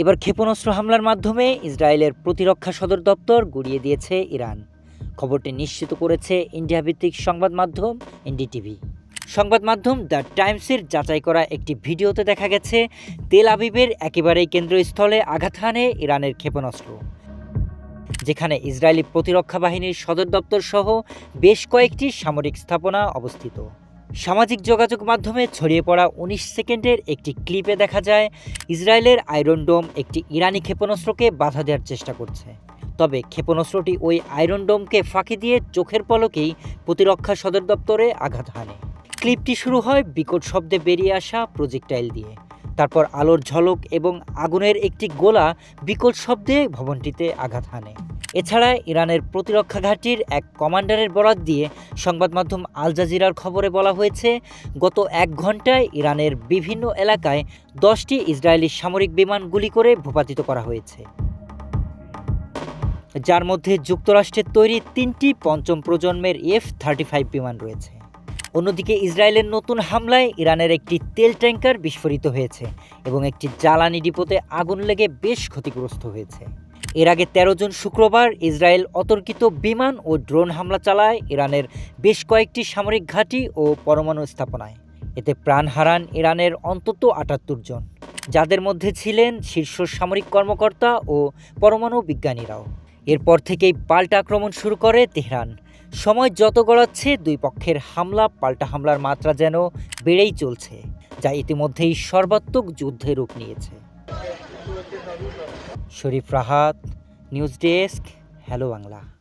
এবার ক্ষেপণাস্ত্র হামলার মাধ্যমে ইসরায়েলের প্রতিরক্ষা সদর দপ্তর গুড়িয়ে দিয়েছে ইরান। খবরটি নিশ্চিত করেছে ইন্ডিয়া ভিত্তিক সংবাদ মাধ্যম এনডিটিভি। সংবাদ মাধ্যম দ্য টাইমসের যাচাই করা একটি ভিডিওতে দেখা গেছে, তেল আবিবের একেবারেই কেন্দ্রস্থলে আঘাত হানে ইরানের ক্ষেপণাস্ত্র, যেখানে ইসরায়েলি প্রতিরক্ষা বাহিনীর সদর দপ্তর সহ বেশ কয়েকটি সামরিক স্থাপনা অবস্থিত। সামাজিক যোগাযোগ মাধ্যমে ছড়িয়ে পড়া উনিশ সেকেন্ডের একটি ক্লিপে দেখা যায়, ইসরায়েলের আয়রন ডোম একটি ইরানি ক্ষেপণাস্ত্রকে বাধা দেওয়ার চেষ্টা করছে। তবে ক্ষেপণাস্ত্রটি ওই আয়রন ডোমকে ফাঁকি দিয়ে চোখের পলকেই প্রতিরক্ষা সদর দপ্তরে আঘাত হানে। ক্লিপটি শুরু হয় বিকট শব্দে বেরিয়ে আসা প্রজেক্টাইল দিয়ে। তারপর আলোর ঝলক এবং আগুনের একটি গোলা বিকট শব্দে ভবনটিতে আঘাত হানে। এছাড়া ইরানের প্রতিরক্ষা ঘাঁটির এক কমান্ডারের বরাত দিয়ে সংবাদ মাধ্যম আল জাজিরার খবরে বলা হয়েছে, গত এক ঘন্টায় ইরানের বিভিন্ন এলাকায় দশটি ইসরায়েলি সামরিক বিমান গুলি করে ভূপাতিত করা হয়েছে। যার মধ্যে যুক্তরাষ্ট্রের তৈরি তিনটি পঞ্চম প্রজন্মের এফ থার্টি ফাইভ বিমান রয়েছে। অন্যদিকে ইসরায়েলের নতুন হামলায় ইরানের একটি তেল ট্যাঙ্কার বিস্ফোরিত হয়েছে এবং একটি জ্বালানি ডিপোতে আগুন লেগে বেশ ক্ষতিগ্রস্ত হয়েছে। এর আগে তেরো জন শুক্রবার ইসরায়েল অতর্কিত বিমান ও ড্রোন হামলা চালায় ইরানের বেশ কয়েকটি সামরিক ঘাঁটি ও পরমাণু স্থাপনায়। এতে প্রাণ হারান ইরানের অন্তত আটাত্তর জন, যাদের মধ্যে ছিলেন শীর্ষ সামরিক কর্মকর্তা ও পরমাণু বিজ্ঞানীরাও। এরপর থেকেই পাল্টা আক্রমণ শুরু করে তেহরান। সময় যত গড়াচ্ছে, দুই পক্ষের হামলা, পাল্টা হামলার মাত্রা যেন বেড়েই চলছে, যা ইতিমধ্যেই সর্বাত্মক যুদ্ধে রূপ নিয়েছে। Sharif Rahat, news desk, hello Bangla.